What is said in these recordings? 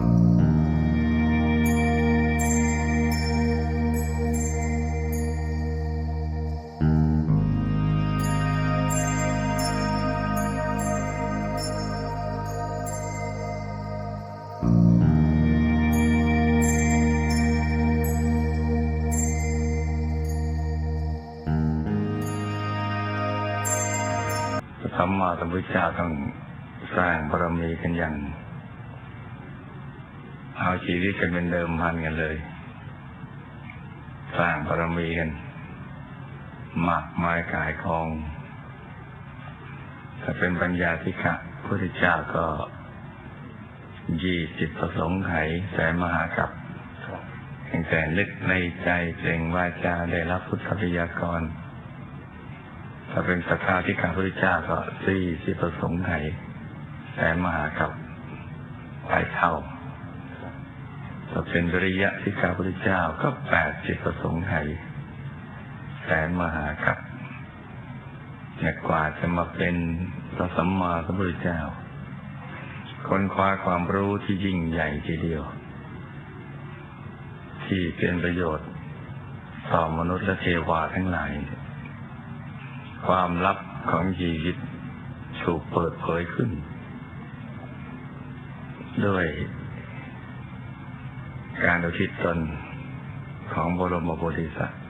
สัมมาสัมพุทธเจ้าต้องสร้างบารมีกันอย่าง เอาชีวิตกันเป็นเดิมพันกันเลย สร้างบารมีกันหมากไมายกายกองถ้าเป็นปัญญาธิกะพุทธเจ้าก็ยี่สิบประสงค์ไขแสนมหากับตั้งแต่ลึกในใจเปล่งวาจาได้รับพุทธปิยากร ถ้าเป็นศรัทธาที่การพระเจ้าก็สี่สิบประสงค์ไขแสนมหากับไปเท่า ถ้าเป็นวิริยะที่การพระเจ้าก็แปดสิบประสงค์ไขแสนมหากับเนี่ยกว่าจะมาเป็นพระสัมมาสัมพุทธเจ้า ค้นคว้าความรู้ที่ยิ่งใหญ่ทีเดียว ที่เป็นประโยชน์ต่อมนุษย์และเทวาทั้งหลาย ความลับของชีวิตถูกเปิดเผยขึ้น ด้วย การอุทิศตนของบรมโพธิสัตว์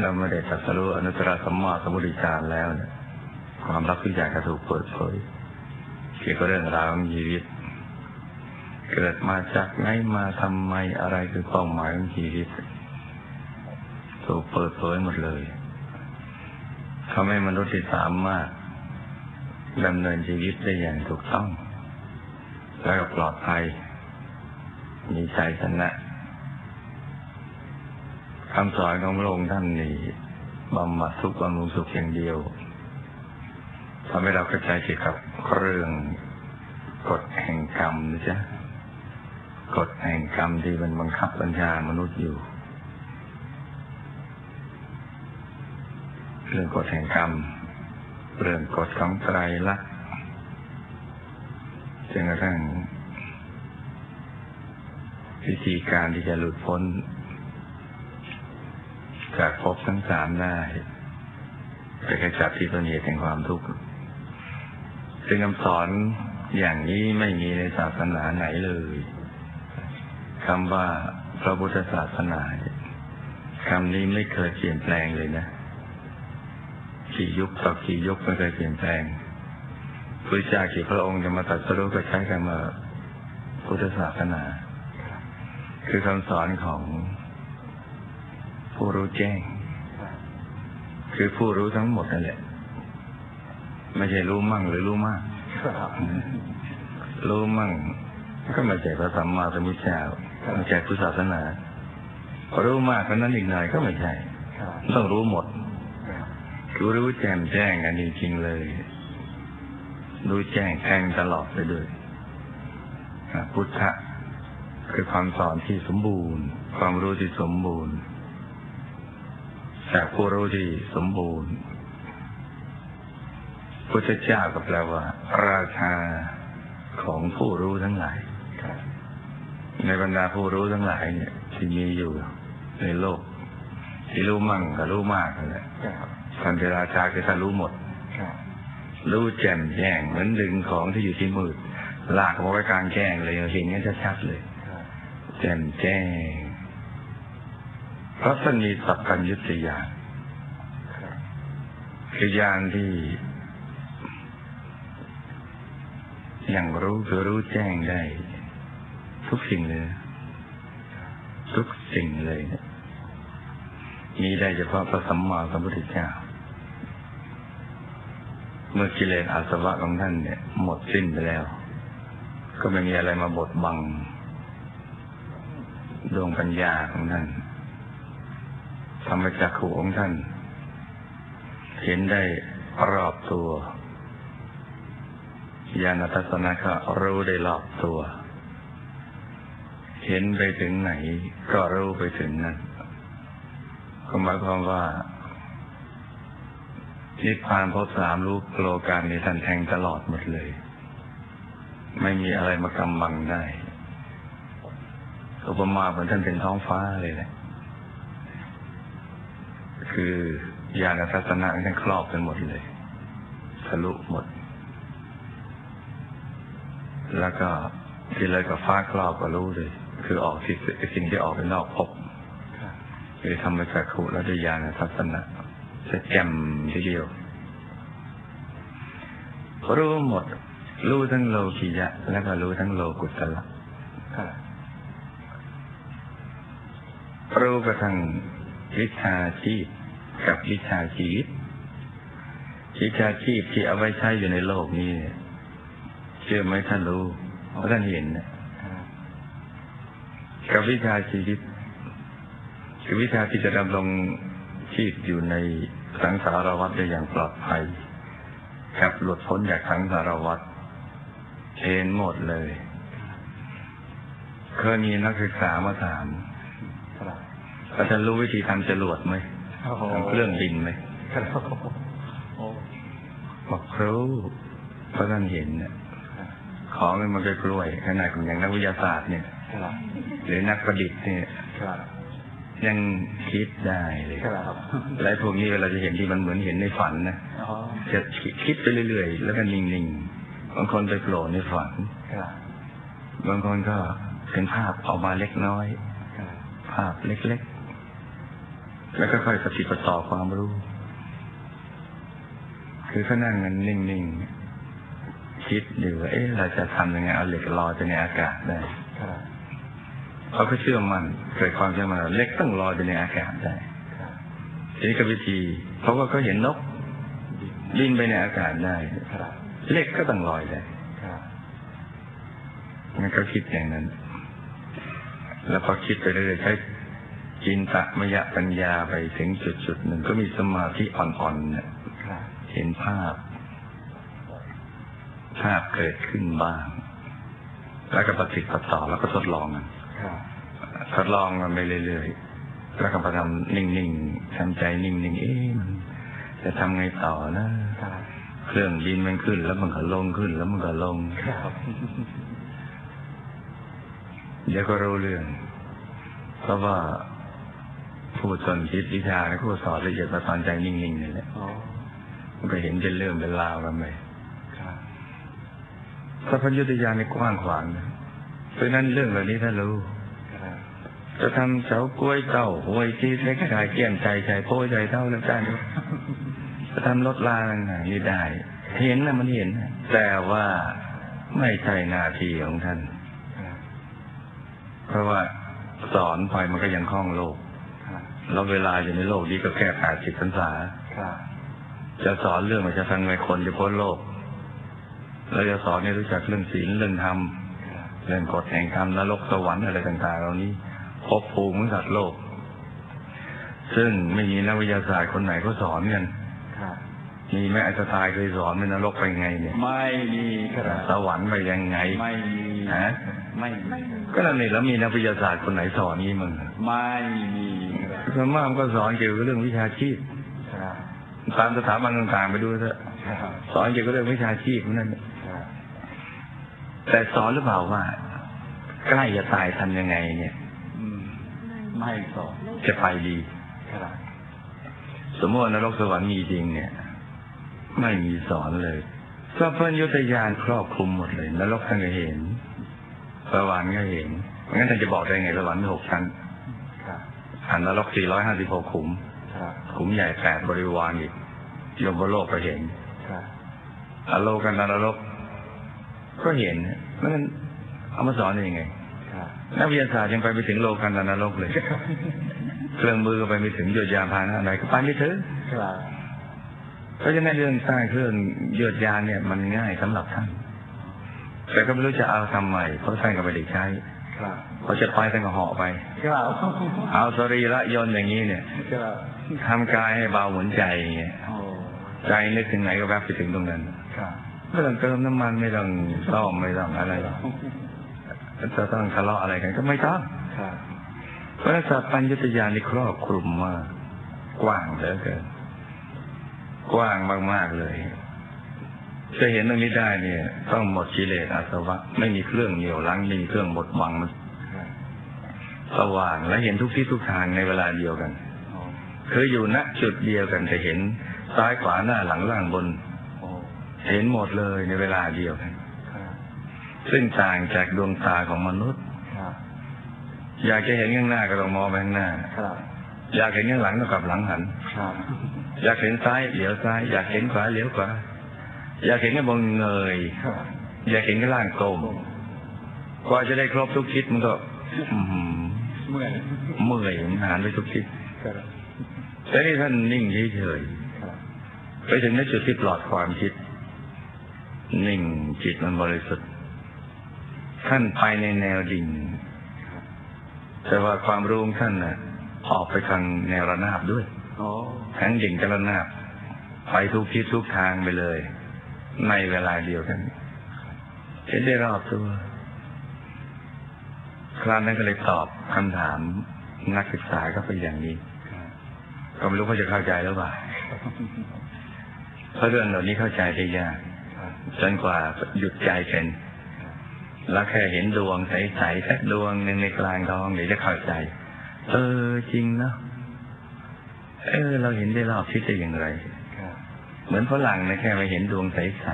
เราไม่ได้ตรัสรู้อนุตตรสัมมาสัมพุทธเจ้าแล้วเนี่ยความลับทุกอย่างก็ถูกเปิดเผยเกี่ยวกับเรื่องราวของชีวิต เกิดมาจากไหนมาทำไมอะไรคือเป้าหมายของชีวิตถูกเปิดเผยหมดเลยทำให้มนุษย์ที่สามารถดำเนินชีวิตได้อย่างถูกต้อง และปลอดภัย มีใจชนะคำสอนของพระองค์ท่านนี่บำบัดทุกข์บำรุงสุขอย่างเดียวทำให้เราเข้าใจเกี่ยวกับเรื่องกฎแห่งกรรมนะจ๊ะกฎแห่งกรรมที่มันบังคับบัญชามนุษย์อยู่ เรื่องกฎแห่งกรรม เรื่องกฎของไตรลักษณ์จนกระทั่ง วิธีการที่จะหลุดพ้น จากภพทั้งสามได้ไปขจัดที่ต้นเหตุแห่งความทุกข์ซึ่งคำสอนอย่างนี้ไม่มีในศาสนาไหนเลยคำว่าพระพุทธศาสนาคำนี้ไม่เคยเปลี่ยนแปลงเลยนะกี่ยุคต่อกี่ยุคไม่เคยเปลี่ยนแปลงพระเจ้ากี่พระองค์จะมาตัดสรู้ก็ใช้คำว่าพุทธศาสนา คือคำสอนของผู้รู้แจ้ง คือผู้รู้ทั้งหมดนั่นแหละ ไม่ใช่รู้มั่งหรือรู้มาก รู้มั่ง ก็ไม่ใช่พระสัมมาสัมพุทธเจ้าไม่ใช่พุทธศาสนาพอรู้มากกว่านั้นอีกหน่อยก็ไม่ใช่ ต้องรู้หมดรู้รู้แจ่มแจ้งกันจริงๆเลย รู้แจ้งแทงตลอดไปด้วยพุทธะ คือความสอนที่สมบูรณ์ ความรู้ที่สมบูรณ์ จากผู้รู้ที่สมบูรณ์พุทธเจ้าก็แปลว่า ราชาของผู้รู้ทั้งหลายในบรรดาผู้รู้ทั้งหลายเนี่ย ที่มีอยู่ในโลก ที่รู้มั่งกับรู้มากนั่นแหละท่านเป็นราชาคือท่านรู้หมดรู้แจ่มแจ้งเหมือนดึงของที่อยู่ที่มืดลากมาไว้กลางแจ้งเลยเห็นกันชัดๆเลย แจ่มแจ้ง พระท่านมีสัพพัญญุตยานคือยานที่อย่างรู้คือรู้แจ้งได้ ทุกสิ่งเลย ทุกสิ่งเลยนะมีได้เฉพาะพระสัมมาสัมพุทธเจ้า เมื่อกิเลสอาสวะของท่านเนี่ย หมดสิ้นไปแล้ว ก็ไม่มีอะไรมาบดบัง ดวงปัญญาของท่านธรรมจักขุของท่าน เห็นได้รอบตัวญาณทัศนะก็รู้ได้รอบตัว เห็นไปถึงไหนก็รู้ไปถึงนั้นก็หมายความว่านิพพานพบสามรู้โลกาในท่านแทงตลอดหมดเลย ไม่มีอะไรมากำบังได้ อุปมาเหมือนท่านเป็นท้องฟ้าเลยแหละคือญาณทัศนะท่านครอบไปหมดเลยทะลุหมด แล้วก็ที่เลยกับฟ้าครอบก็รู้เลย คือออกที่สิ่งที่ออกไปนอกพบคือทำมาจากขุแล้วด้วยญาณทัศนะจะแจ่มทีเดียวรู้หมด รู้ทั้งโลกิยะ แล้วก็รู้ทั้งโลกุตละ รู้กระทั่งวิชาชีพกับวิชาชีวิตวิชาชีพที่เอาไว้ใช้อยู่ในโลกนี้เนี่ยเชื่อไหมท่านรู้เพราะท่านเห็นนะกับวิชาชีวิตคือวิชาที่จะดำรงชีพอยู่ในสังสารวัฏได้อย่างปลอดภัยกับหลุดพ้นจากสังสารวัฏเห็นหมดเลย เคยมีนักศึกษามาถาม ครับว่าท่านรู้วิธีทำจรวดไหมโอ้โหทำเครื่องบินไหมครับโอ้บอกครูเพราะท่านเห็นเนี่ยครับของมันก็กล้วยขนาดของอย่างนักวิทยาศาสตร์เนี่ยครับหรือนักประดิษฐ์เนี่ยครับยังคิดได้เลยครับและพวกนี้เวลาจะเห็นที่มันเหมือนเห็นในฝันนะอ๋อจะคิดไปเรื่อยๆ แล้วก็นิ่งๆ บางคนไปโผล่ในฝันครับบางคนก็เป็นภาพออกมาเล็กน้อยครับ ภาพเล็กๆ แล้วก็ค่อยปฏิปต่อความรู้ คือเขานั่งกันนิ่งๆ คิดอยู่ว่าเอ๊ะเราจะทำยังไงเอาเหล็กลอยไปในอากาศได้ครับเขาก็เชื่อมันเกิดความเชื่อมันว่าเหล็กต้องลอยไปในอากาศได้ครับทีนี้ก็วิธีเพราะว่าเขาเห็นนกบินไปในอากาศได้ครับเหล็กก็ต้องลอยได้ครับมันก็คิดอย่างนั้น แล้วพอคิดไปเรื่อยๆใช้จินตมยปัญญาไปถึงจุดจุดๆหนึ่งก็มีสมาธิอ่อนๆเนี่ยเห็นภาพ ภาพเกิดขึ้นบ้าง แล้วก็ปฏิบัติต่อแล้วก็ทดลองกันทดลองกันไปเรื่อยๆแล้วก็พยายามนิ่งๆทำใจนิ่งๆเอ๊ะมันจะทำไงต่อนะเครื่องบินมันขึ้น แล้วมันก็ลงขึ้น แล้วมันก็ลงครับ เดี๋ยวก็รู้เรื่อง เพราะว่าผู้สอนคิดวิชาและผู้สอนละเอียดประสานใจนิ่งๆนี่แหละอ๋อมันก็เห็นเป็นเรื่องเป็นราวกันไปครับสัพพัญญุตยานในกว้างขวางนะเพราะฉะนั้นเรื่องเหล่านี้ถ้ารู้ครับจะทำเฉากล้วยเต้าหวยจีเล็กชายเกี้ยมใจชายโป้ใจเท่าแล้วจ้าจะทำรถลาต่างๆนี่ได้ เห็นนะมันเห็นนะแต่ว่าไม่ใช่หน้าที่ของท่านครับเพ ราะว่าสอนไปมันก็ยังคล่องโลกครับแล้วเวลาอยู่ในโลกนี้ก็แค่แปดสิบพรรษาครับจะสอนเรื่องมันจะทำไงคนจะพ้นโลกเราจะสอนให้รู้จักเรื่องศีลเรื่องธรรมครับเรื่องกฎแห่งธรรมนรกสวรรค์อะไรต่างๆ เหล่านี้ภพภูมิของสัตว์โลก ซึ่งไม่มีนักวิทยาศาสตร์คนไหนเขาสอนกันครับมีแม่อัจตายเคยสอนเป็นนรกไปไงเนี่ย ไม่มีครับสวรรค์ไปยังไง ไม่มีฮะ ไม่มีก็นั่นนี่แล้วมีนักวิทยาศาสตร์คนไหนสอนนี้มึงไม่มีครับส่วนมากมันก็สอนเกี่ยวกับเรื่องวิชาชีพครับตามสถาบันต่างๆไปดูเถอะครับสอนเกี่ยวกับเรื่องวิชาชีพนั่นน่ะครับแต่สอนหรือเปล่าว่า ใกล้จะตายทำยังไง เนี่ยอืมไม่สอนจะไปดีครับสมมติว่านรกสวรรค์มีจริงเนี่ย ไม่มีสอนเลยก็เพื่อนยุทธยานครอบคลุมหมดเลยนรกท่านก็เห็น สวรรค์ก็เห็นงั้นท่านจะบอกได้ไงสวรรค์มีหกชั้นครับอันนรก456ขุมครับขุมใหญ่แปดบริวารอีกยมโลกก็เห็นครับอโลกันนรกก็เห็นแล้วมันเอามาสอนได้ยังไงครับนักวิทยาศาสตร์ยังไปไม่ถึงโลกันนรกเลยเครื่องมือก็ไปไม่ถึงโยดยานพาหนะไหนก็ไปไม่ถึงครับเพราะฉะนั้นเรื่องสร้างเครื่องโยดยานเนี่ยมันง่ายสำหรับท่าน แต่ก็ไม่รู้จะเอาทำใหม่ เพราะท่านก็ไม่ได้ใช้ครับพอจะไปท่านก็เหาะไปเอาสรีระยนต์อย่างนี้เนี่ยทำกายให้เบาเหมือนใจอย่างเงี้ยใจนึกถึงไหนก็แวบไปถึงตรงนั้นไม่ต้องเติมน้ำมันไม่ต้องซ่อมไม่ต้องอะไรจะต้องทะเลาะอะไรกันก็ไม่ต้องครับเพราะสัพพัญญุตยานนี่ครอบคลุมมากกว้างเหลือเกินกว้างมากๆเลย จะเห็นตรงนี้ได้เนี่ย ต้องหมดกิเลสอาสวะ ไม่มีเครื่องเหนี่ยวรั้งไม่มีเครื่องบดบังมันครับสว่างและเห็นทุกที่ทุกทางในเวลาเดียวกันคืออยู่ณจุดเดียวกันแต่เห็นซ้ายขวาหน้าหลังล่างบนเห็นหมดเลยในเวลาเดียวกันซึ่งต่างจากดวงตาของมนุษย์อยากจะเห็นข้างหน้าก็ต้องมองไปข้างหน้าอยากเห็นข้างหลังก็กลับหลังหันอยากเห็นซ้ายเหลียวซ้าย อยากเห็นขวาเหลียวขวา อยากเห็นข้างบนเงยครับอยากเห็นข้างล่างกลมกว่าจะได้ครบทุกทิศมันก็อื้อหือเมื่อยเมื่อยมันหานไปทุกทิศครับแต่นี่ท่านนิ่งเฉยครับๆไปถึงในจุดที่ปลอดความคิด นิ่งจิตมันบริสุทธิ์ท่านไปในแนวดิ่งแต่ว่าความรู้ของท่านน่ะ ออกไปทางแนวระนาบด้วยโอ้ทั้งดิ่งกับระนาบไปทุกทิศทุกทางไปเลย ในเวลาเดียวกันเห็นได้รอบตัว คราวนั้นก็เลยตอบคำถามนักศึกษาก็เป็นอย่างนี้ก็ไม่รู้เขาจะเข้าใจหรือเปล่าเพราะเรื่องเหล่านี้เข้าใจได้ยากจนกว่าหยุดใจเป็นแล้วแค่เห็นดวงใสๆสักดวงหนึ่งในกลางท้องเดี๋ยวจะเข้าใจ เออจริงเนอะเออ เราเห็นได้รอบทิศได้อย่างไร เหมือนฝรั่งนะแค่ไปเห็นดวงใส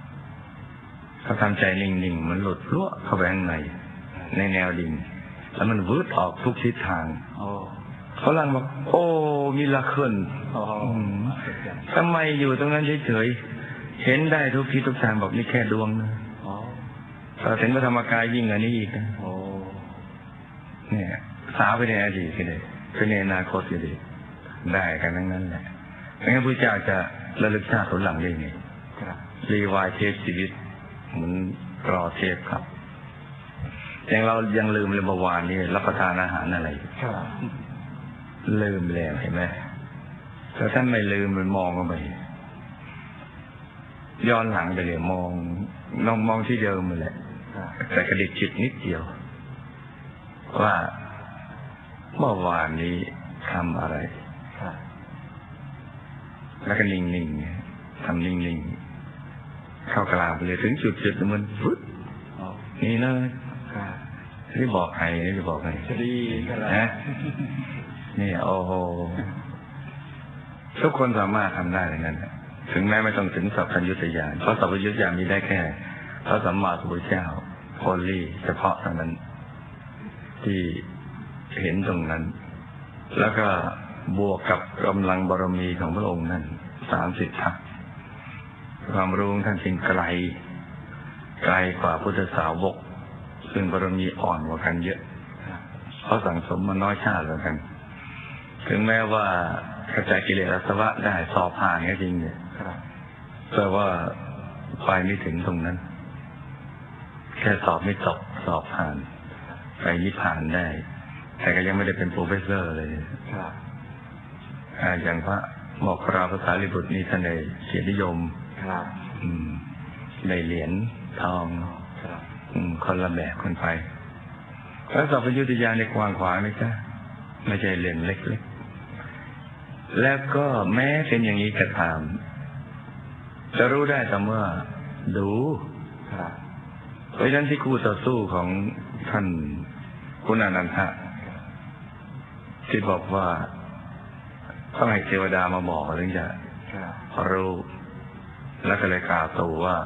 ๆเขาทำใจนิ่งๆมันหลุดพลวเข้าไปข้างในในแนวดิ่งแล้วมันวืดออกทุกทิศทางโอ้ฝรั่งบอกโอ้มีละเคิลโอ้อืมทำไมอยู่ตรงนั้นเฉยๆเห็นได้ทุกทิศทุกทางบอกนี่แค่ดวงนะโอ้แต่ถึงพระธรรมกายยิ่งกว่านี้อีกนะโอ้เนี่ยสาวไปในอดีตกันเลยไปในอนาคตกันเลยได้กันทั้งนั้นแหละไม่งั้นพระเจ้าจะ ระลึกชาติผลหลังได้ไงครับรีวายเทปชีวิตเหมือนรอเทปครับอย่างเรายังลืมเลยเมื่อวานนี้รับประทานอาหารอะไรครับลืมแล้วเห็นไหมแต่ท่านไม่ลืมมันมองเข้าไปย้อนหลังไปเลยมองน้องมองที่เดิมเลยแหละครับแต่กระดิกจิตนิดเดียว ว่าเมื่อวานนี้ทำอะไรครับ แล้วก็นิ่งๆทำนิ่งๆเข้ากลางไปเลยถึงจุดจุดๆมันฟึดโอ้นี่เลยครับที่บอกใครที่บอกใครจะดีกันแล้วนะนี่โอ้โหทุกคนสามารถทำได้อย่างนั้นน่ะถึงแม้ไม่ต้องถึงสัพพัญญุตญาณเพราะสัพพัญญุตญาณมีได้แค่พระสัมมาสัมพุทธเจ้าโคลี่เฉพาะเท่านั้น ที่เห็นตรงนั้น แล้วก็ บวกกับกำลังบารมีของพระองค์นั้นสามสิบทัพความรู้ท่านจึงไกล ไกลกว่าพุทธสาวก ซึ่งบารมีอ่อนกว่ากันเยอะครับเขาสั่งสมมาน้อยชาติแล้วกัน ถึงแม้ว่ากระจายกิเลสอาสวะได้สอบผ่านก็จริงเนี่ยแต่ว่าไปไม่ถึงตรงนั้น แค่สอบไม่ตกสอบผ่าน ไปนิพพานได้ แต่ก็ยังไม่ได้เป็นโปรเฟสเซอร์เลยครับ อ่าอย่างพระบอกพระภาษาลิบุตรนี่ท่านในเกียรตินิยมครับอืมได้เหรียญทองครับอืมคนละแบบคนไปแล้วสัพพยุตยานในกว้างขวางนะจ๊ะไม่ใช่เรื่องเล็กๆ แล้วก็แม้เป็นอย่างนี้ก็ตาม จะรู้ได้แต่เมื่อดูครับเพราะฉะนั้นที่คู่ต่อสู้ของท่านคุณอนันทะที่บอกว่า ต้องให้เทวดามาบอกถึงจะครับรู้แล้วก็เลยกล่าวตัวว่า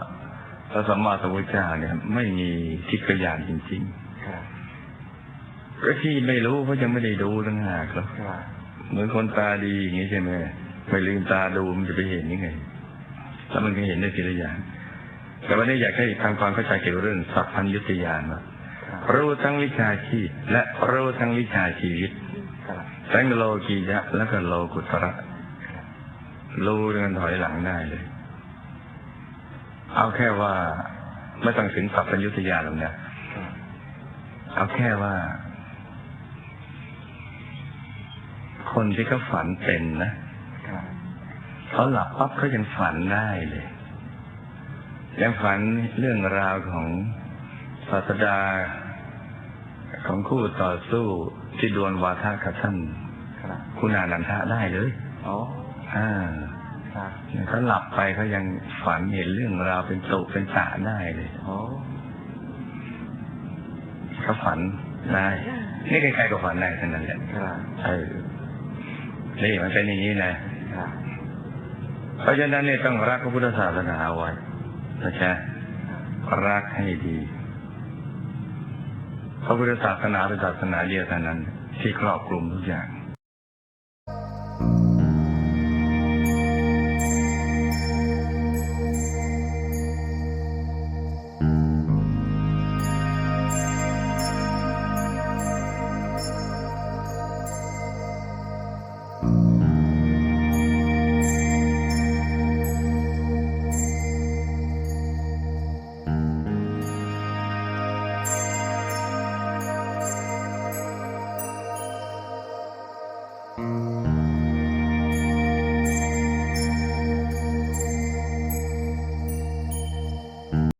พระสัมมาสัมพุทธเจ้าเนี่ย ไม่มีทิพยานจริงครับๆก็ที่ไม่รู้เพราะยังไม่ได้ดูตั้งหากหรอกครับเหมือนคนตาดีอย่างนี้ใช่ไหมไม่ลืมตาดูมันจะไปเห็นยังไงแล้วมันก็เห็นได้ทีละอย่าง แต่วันนี้อยากให้ทำความเข้าใจเกี่ยวกับเรื่องสัพพัญญุตยานว่าครับรู้ทั้งวิชาชีพและรู้ทั้งวิชาชีวิต ครับทั้งโลกียะ และก็โลกุตระรู้เรื่องถอยหลังได้เลย เอาแค่ว่า ไม่ต้องถึงสัพพัญญุตยานหรอกนะครับเอาแค่ว่า คนที่เขาฝันเป็นนะเขาหลับปั๊บเขายังฝันได้เลยยังฝันเรื่องราวของศาสดาของคู่ต่อสู้ ที่ดวลวาทะกับท่านครับคุณานันทะได้เลยโอ้อ่าครับเขาหลับไปเขายังฝันเห็นเรื่องราวเป็นตุเป็นตาได้เลยโอ้เขาฝันได้นี่ใครๆก็ฝันได้ทั้งนั้นแหละครับเออนี่มันเป็นอย่างนี้นะครับเพราะฉะนั้นเนี่ยต้องรักพระพุทธศาสนาเอาไว้นะจ๊ะรักให้ดี พระพุทธศาสนาเป็นศาสนาเดียวเท่านั้น ที่ครอบคลุมทุกอย่าง